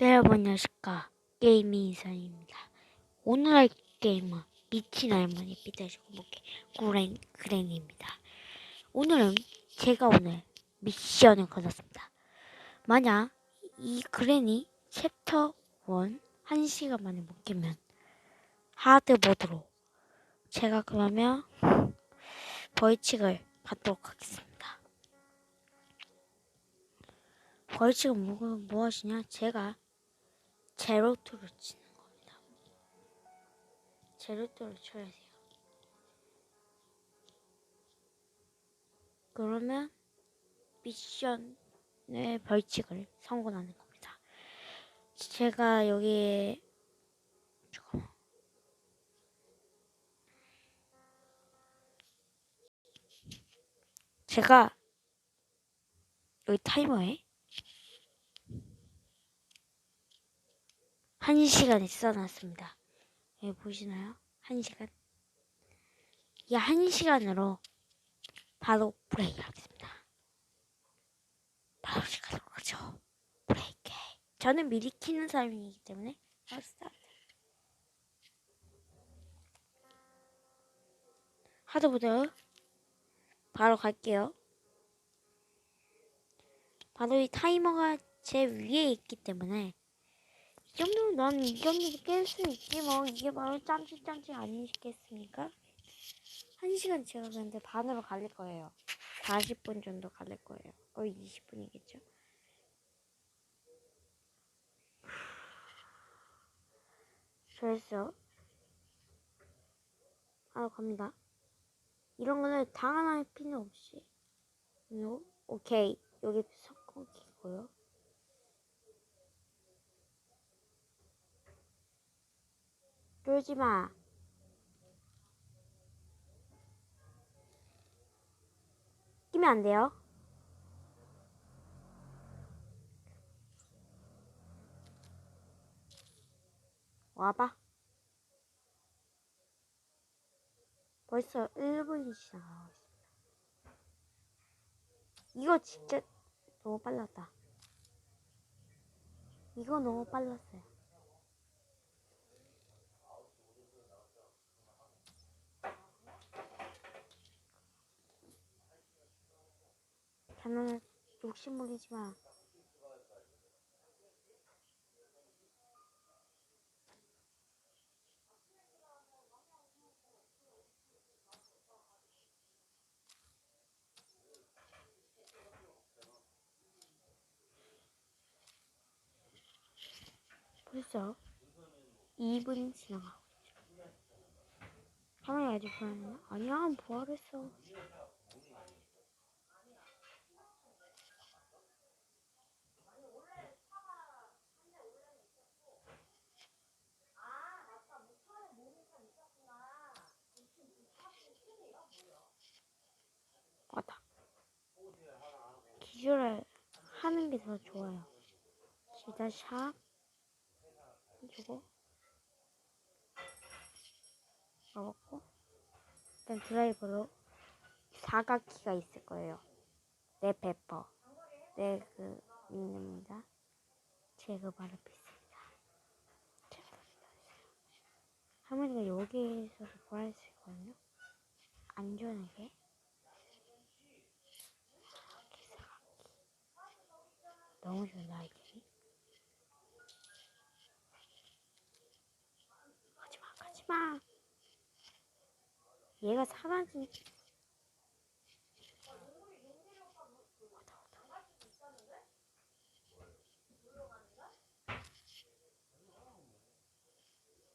네, 여러분 안녕하십니까 게이밍 이선입니다. 오늘 할 게임은 미친 할머니 삐져주고 먹기 구렌 그랭입니다. 오늘은 제가 오늘 미션을 걸었습니다. 만약 이 그랜이 챕터 1 1시간 만에 못 깨면 하드 모드로 제가 그러면 벌칙을 받도록 하겠습니다. 벌칙은 뭐, 무엇이냐? 제가 제로투를 치는 겁니다. 제로투를 쳐야 돼요. 그러면 미션의 벌칙을 성공하는 겁니다. 제가 여기 잠깐만. 제가 여기 타이머에 한 시간이 써놨습니다. 여기 보시나요? 한 시간. 이한 시간으로 바로 브레이크 하겠습니다. 바로 시간으로 그죠? 브레이크. 저는 미리 키는 사람이기 때문에. 하드보드 바로 갈게요. 바로 이 타이머가 제 위에 있기 때문에 이 정도면 난 이 정도도 깰수 있지 뭐 이게 바로 짬찌짬찌 아니겠습니까? 한 시간 근데 반으로 갈릴 거예요. 40분 정도 갈릴 거예요. 거의 20분이겠죠? 그래서 하러 갑니다. 이런 거는 당황할 필요 없이 요 오케이 여기 석고기고요. 쫄지 마. 끼면 안 돼요. 와봐. 벌써 1분이 지나가고 있습니다. 이거 진짜 너무 빨랐다. 이거 너무 빨랐어요. 장난을 욕심 부리지 마. 벌써 2분이 지나가고 있죠. 화면이 아직 불안해. 아니야, 부활했어. 맞다. 기술을 하는 게 더 좋아요. 기다 샵 해주고 먹었고 일단 드라이버로 사각키가 있을 거예요. 내 페퍼 내그 믿습니다. 제그 바로 비습니다. 할머니가 여기에서 구할 수 있거든요. 안전하게. 너무 좋다 이게. 가지마 가지마. 얘가 사라진. 왔다, 왔다.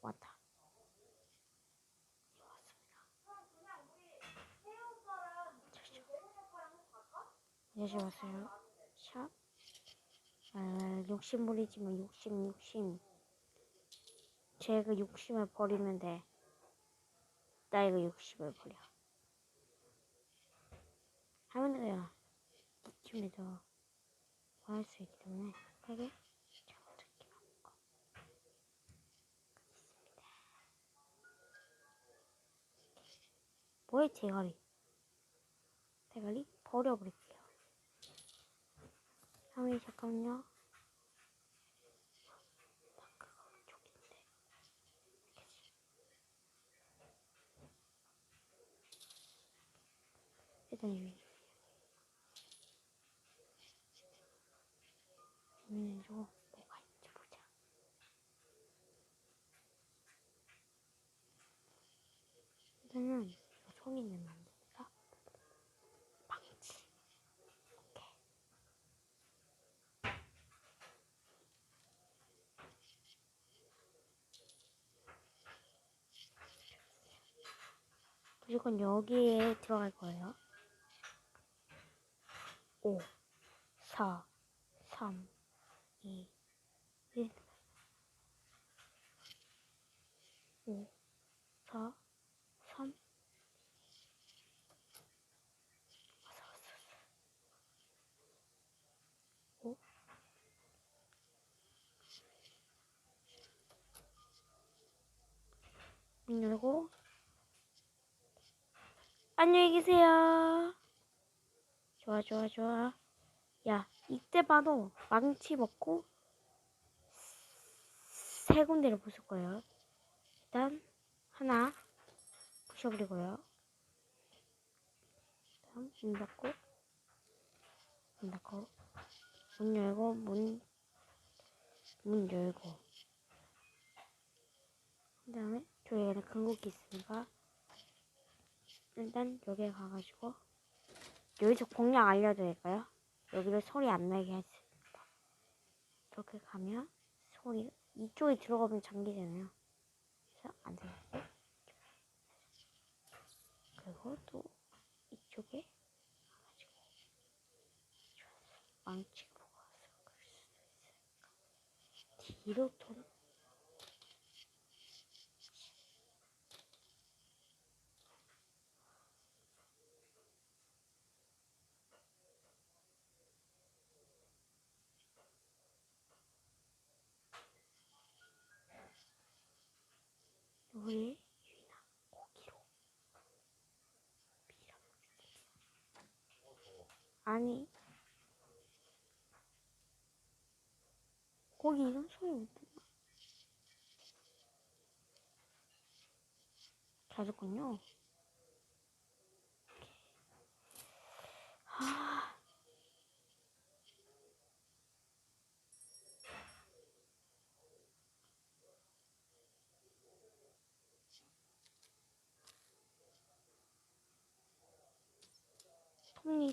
왔다. 다시 왔어요. 샵. 아, 욕심 부리지 마. 욕심, 욕심. 제가 욕심을 버리면 돼. 나 이거 욕심을 버려. 할머니가 이쯤에도 구할 수 있기 때문에 잡아줄게요. 뭐야 대가리? 대가리 버려버릴게 선생님 잠깐만요. 일단 여기. 이거 뭐가 있지 보자. 일단은 뭐 총이 있는 만 무조건 여기에 들어갈 거예요. 5, 4, 3, 2, 1. 5, 4, 3. 왔어, 왔어, 왔어. 5. 문. 안녕히 계세요. 좋아, 좋아, 좋아. 야, 이때 봐도 망치 먹고 세 군데를 부술 거예요. 일단 하나 부셔버리고요. 다음 문 닫고 문 닫고 문 열고 문 문 열고 그 다음에 저기에는 금고기 있으니까 일단 여기에 가가지고 여기서 공략 알려드릴까요? 여기를 소리 안 나게 했습니다. 이렇게 가면 소리 이쪽에 들어가면 잠기잖아요. 그래서 안 되겠고 그리고 또 이쪽에 가가지고 망치 보고 와서 그럴 수도 있으니까 뒤로 돈 우리 유나 고기로 밀어먹습니다. 아니 고기 이런 소리 못 듣나? 잘했군요. 아,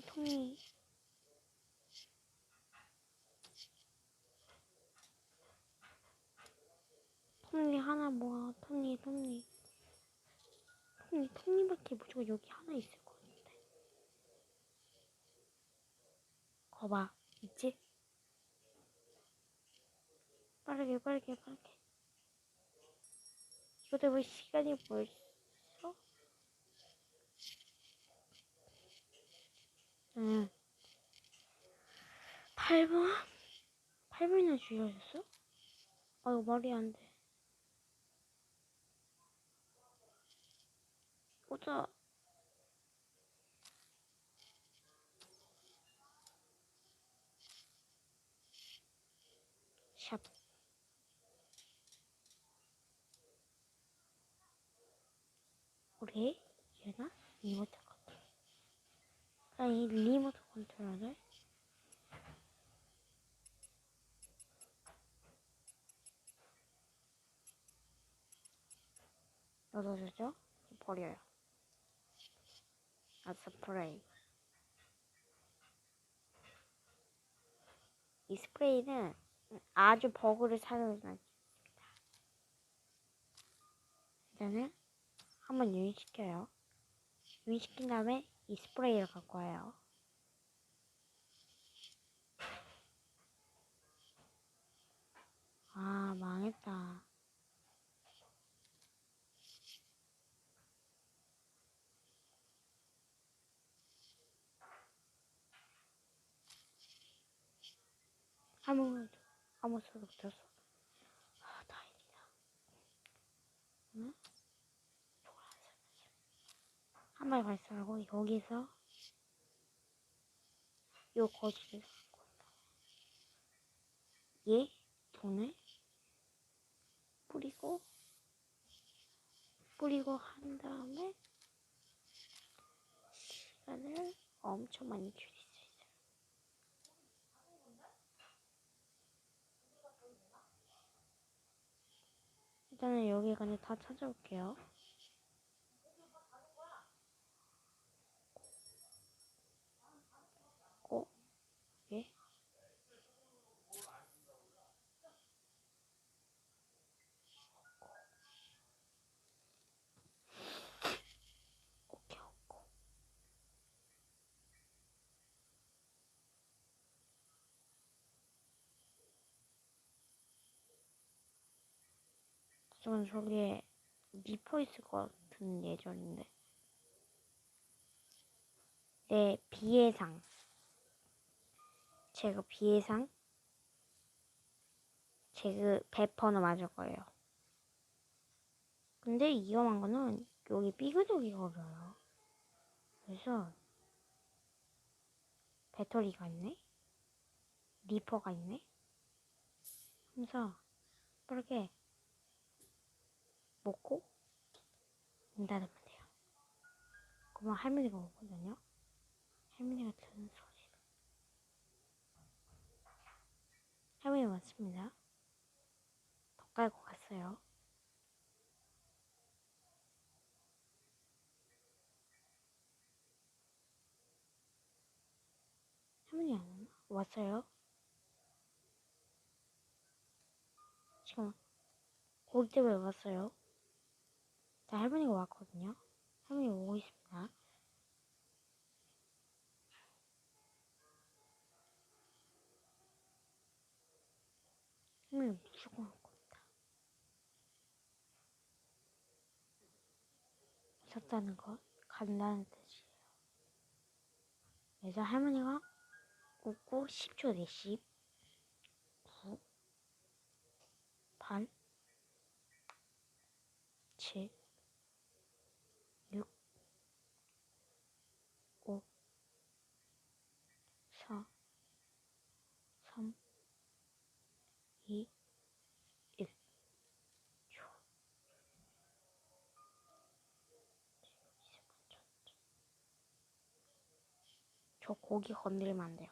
톱니 톱니 톱니 하나 모아. 톱니 톱니 톱니 톱니밖에 무조건 여기 하나 있을 것 같은데. 거봐. 있지? 빠르게 빠르게 빠르게. 이거 때문에 시간이 벌써 응 8분? 8분이나 줄여졌어? 아유 말이 안 돼. 보자. 샵. 우리 얘나 리모트 컨트롤. 아니 리모트 컨트롤을 넣어주죠. 버려요. 아, 스프레이. 이 스프레이는 아주 버그를 살려놨습니다. 일단은 한번 유인시켜요. 유인시킨 다음에 이 스프레이를 갖고 와요. 아, 망했다. 아무 아무 소리 없었어. 아 다행이다. 응? 한 마리 발사하고 여기서 요 거지를 갖고. 얘 돈을 뿌리고 뿌리고 한 다음에 시간을 엄청 많이 줄일 수 있어요. 일단은 여기 간에 다 찾아올게요. 저는 저기에 미포 있을 것 같은 예절인데. 네, 비해상. 제가 비해상. 제그 배퍼너 맞을 거예요. 근데 위험한 거는 여기 삐그덕이 걸려요. 그래서 배터리가 있네? 리퍼가 있네? 하면서 빠르게 먹고 문 닫으면 돼요. 그러면 할머니가 오거든요. 할머니가 듣는 소리. 할머니 왔습니다. 더 깔고 갔어요. 할머니 안 왔나? 왔어요. 지금 고기 때문에 왔어요. 자, 할머니가 왔거든요. 할머니 오고 있습니다. 할머니 무조건 올 겁니다. 오셨다는 것, 간다는 뜻이에요. 그래서 할머니가 웃고 10초 내 10, 9, 8, 7, 6, 5, 4, 3, 2, 1. 저 고기 건드리면 안 돼요.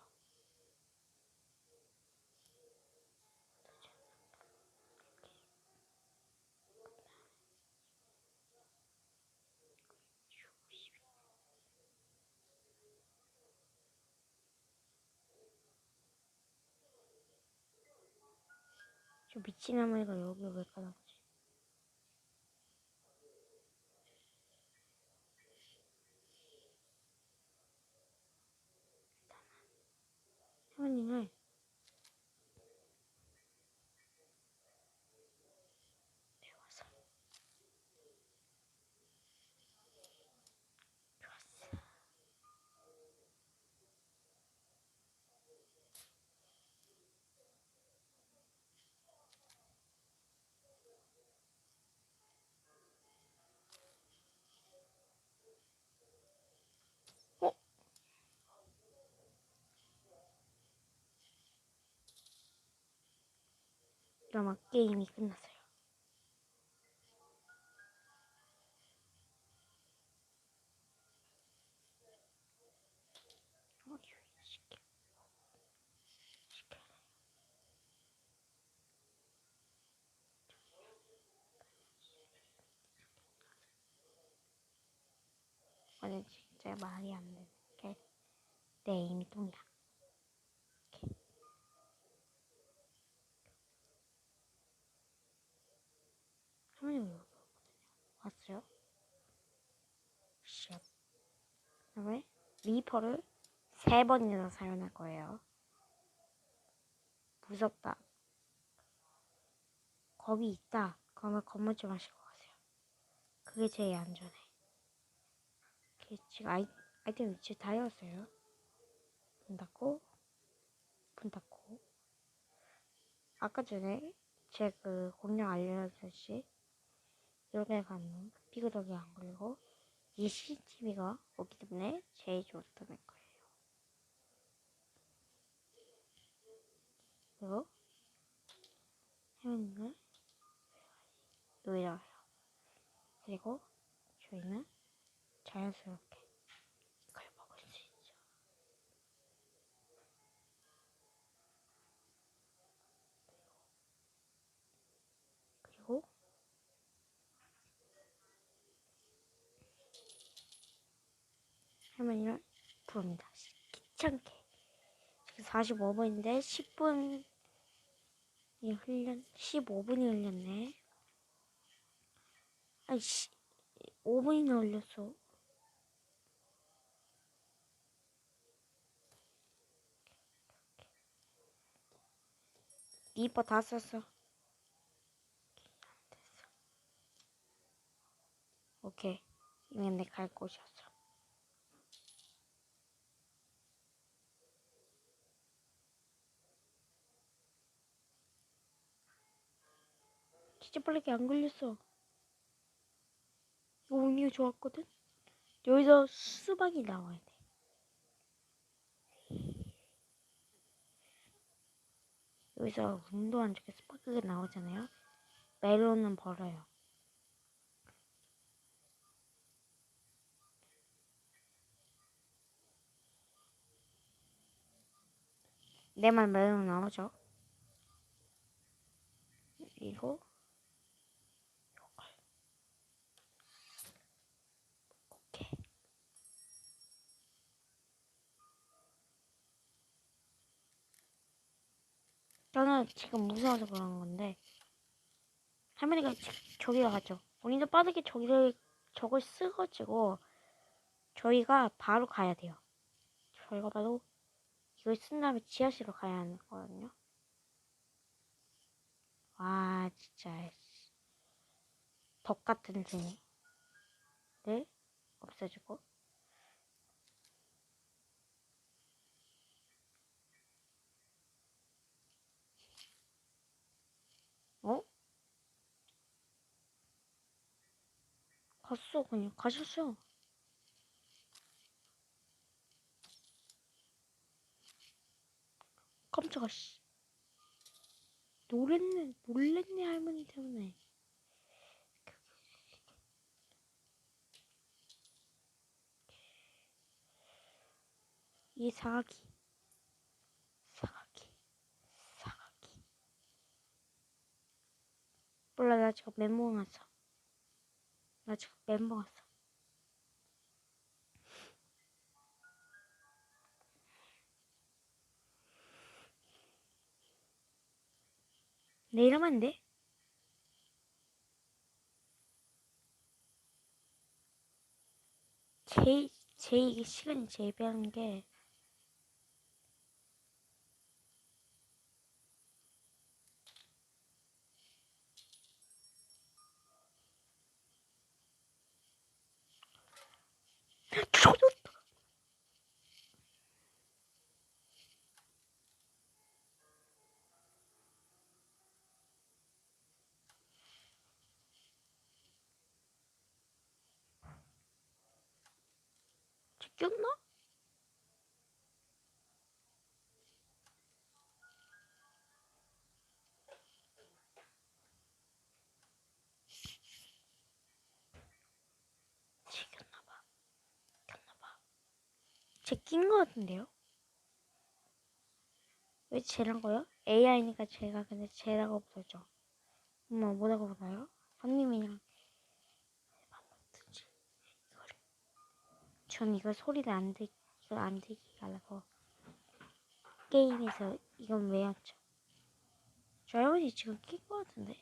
저 미친 할머니가 여기 왜 까놨지? 할머니 이러면 게임이 끝났어요. 오늘 진짜 말이 안 되는 게내 임동이야. 이렇게. 할머니가 여기 오거든요. 왔어요? 쉣. 그다음에 리퍼를 세 번이나 사용할 거예요. 무섭다. 겁이 있다. 그러면 겁먹지 마시고 가세요. 그게 제일 안전해. 지금 아이, 아이템 위치 다 외웠어요. 문 닫고, 문 닫고. 아까 전에 제 그 공략 알려줬듯이 이렇게 가는 삐그덕이 안 걸리고 이 CCTV가 없기 때문에 제일 좋다는 거예요. 그리고 혜원이는 노예라요. 그리고 저희는 자연스럽게 이걸 먹을 수 있죠. 할머니를 부릅니다. 귀찮게. 지금 45분인데 10분이 흘렸, 15분이 흘렸네. 아니, 씨, 5분이나 흘렸어. 리퍼 다 썼어. 오케이. 이건 내갈 곳이었어. 진짜 빠르게 안 걸렸어. 이거 운이 좋았거든? 여기서 수박이 나와야 돼. 여기서 운도 안 좋게 스파크가 나오잖아요. 멜론은 벌어요. 내말 멜론 나오죠. 그리고 저는 지금 무서워서 그러는 건데 할머니가 지- 저기 가죠. 본인도 빠르게 저기를 저걸 쓰가지고 저희가 바로 가야 돼요. 저희가 바로 이걸 쓴 다음에 지하실로 가야 하는 거거든요. 와 진짜 씨. 덕 같은 쟁이를 없애주고 어? 갔어 그냥 가셨어. 깜짝아 씨. 놀랬네 놀랬네 할머니 때문에. 이 사기. 사기. 사기. 몰라 나 지금 멘붕 왔어. 나 지금 멘붕 왔어. 내 이름 안 돼? 제일 제일 시간이 제일 필요한 게 조졌다. 찍혔나? 제 낀 거 같은데요? 왜 쟤란 거요? AI니까 제가 근데 쟤라고 없어져. 엄마 뭐라고 맞든지 이거를. 전 이거 소리를 안 들, 이거 안 들게 하려고 게임에서 이건 왜 했죠? 저 할머니 지금 낀 거 같은데?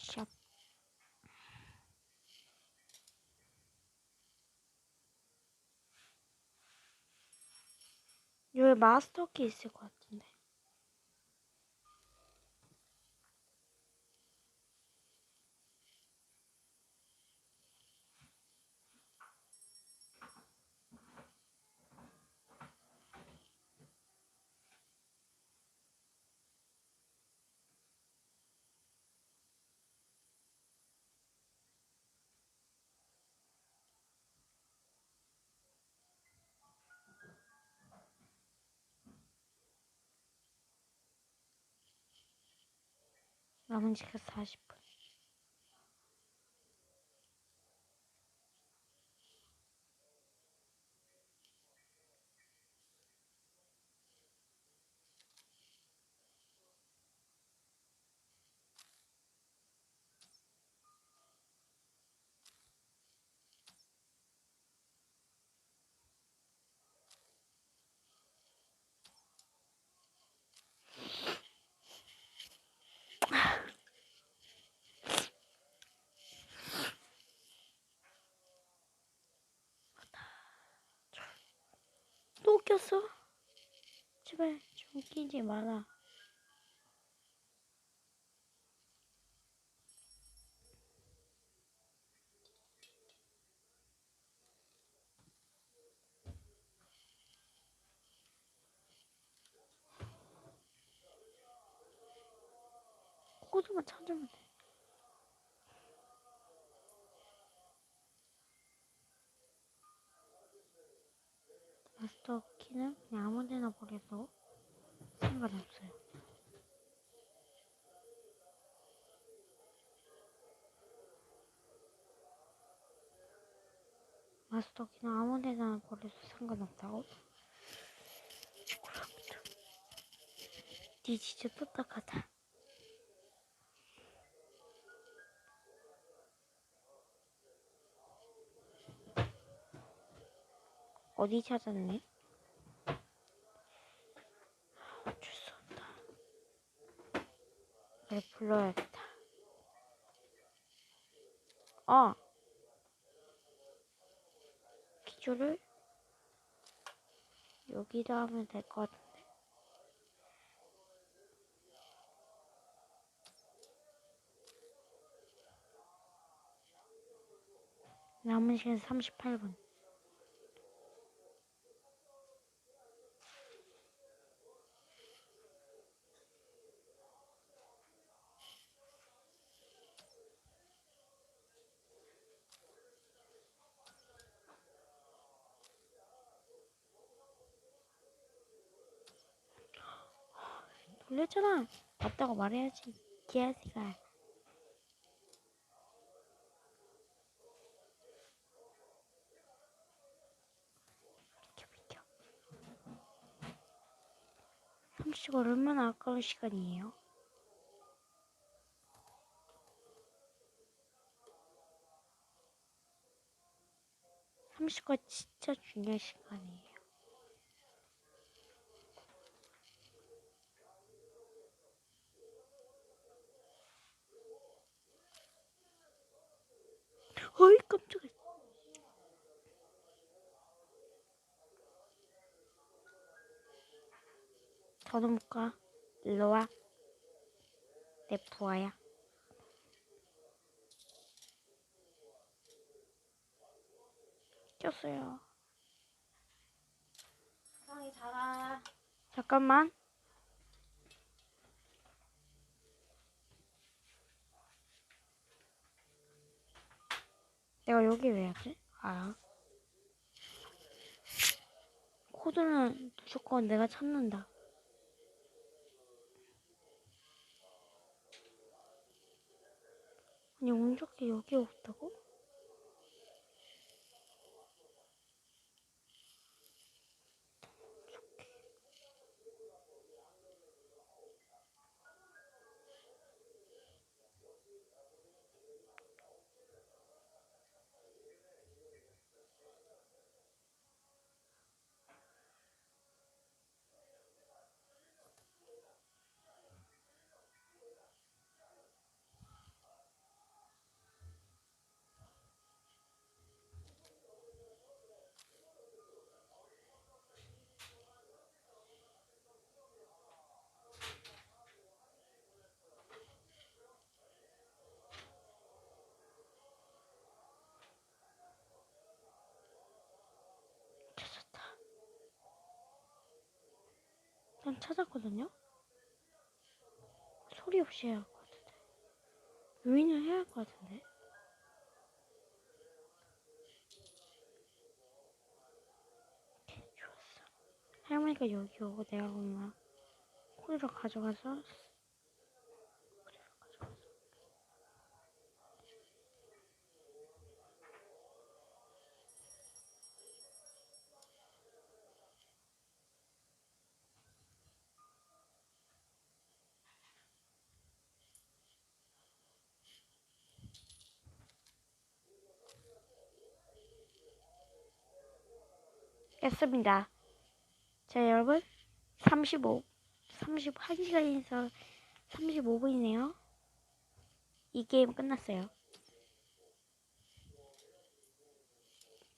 샵. 여기 마스터키 있을 것 같은데. 남은 시간 40분. 또 웃겼어? 제발 좀 웃기지 마라. 코드만 찾으면 돼. 마스터 키는 그냥 아무 데나 버려도 상관없어요. 마스터 키는 아무 데나 버려도 상관없다고? 니 진짜 똑딱하다. 어디 찾았네? 어쩔 수 없다. 날 불러야겠다. 어! 기조를 여기다 하면 될 것 같은데. 남은 시간 38분. 놀랬잖아. 맞다고 말해야지. 개새가. 비켜 비켜. 30분 얼마나 아까운 시간이에요? 삼십가 진짜 중요한 시간이에요. 어이 깜짝이야. 더도 못 가. 일로 와. 내 부하야. 꼈어요. 세상이 자라. 잠깐만. 내가 여기 왜 하지? 아. 코드는 무조건 내가 찾는다. 아니, 운 좋게 여기 없다고? 찾았거든요? 소리 없이 해야 할 것 같은데. 유인을 해야 할 것 같은데. 좋았어. 할머니가 여기 오고 내가 가져가서 코드를 가져가서 했습니다. 자, 여러분. 35, 31시간에서 35분이네요. 이 게임 끝났어요.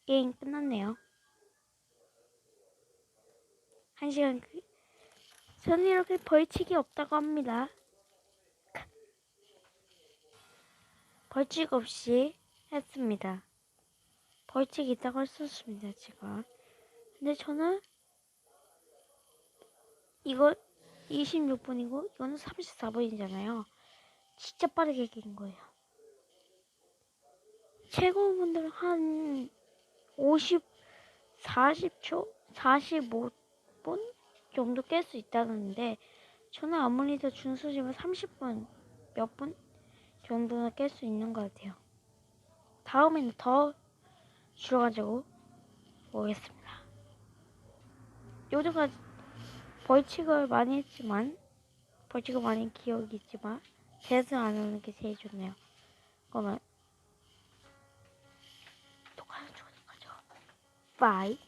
게임 끝났네요. 한 시간 그, 저는 이렇게 벌칙이 없다고 합니다. 벌칙 없이 했습니다. 벌칙이 있다고 했었습니다, 지금. 근데 저는 이거 26분이고 이거는 34분이잖아요. 진짜 빠르게 깬 거예요. 최고분들은 한 50, 40초, 45분 정도 깰 수 있다는데 저는 아무리도 준수지만 30분, 몇 분 정도는 깰수 있는 것 같아요. 다음에는 더 줄여가지고 보겠습니다. 요즘까지 벌칙을 많이 했지만 벌칙을 많이 기억이 있지만 재수 안 하는 게 제일 좋네요. 그러면 쪽으로 가죠. 바이.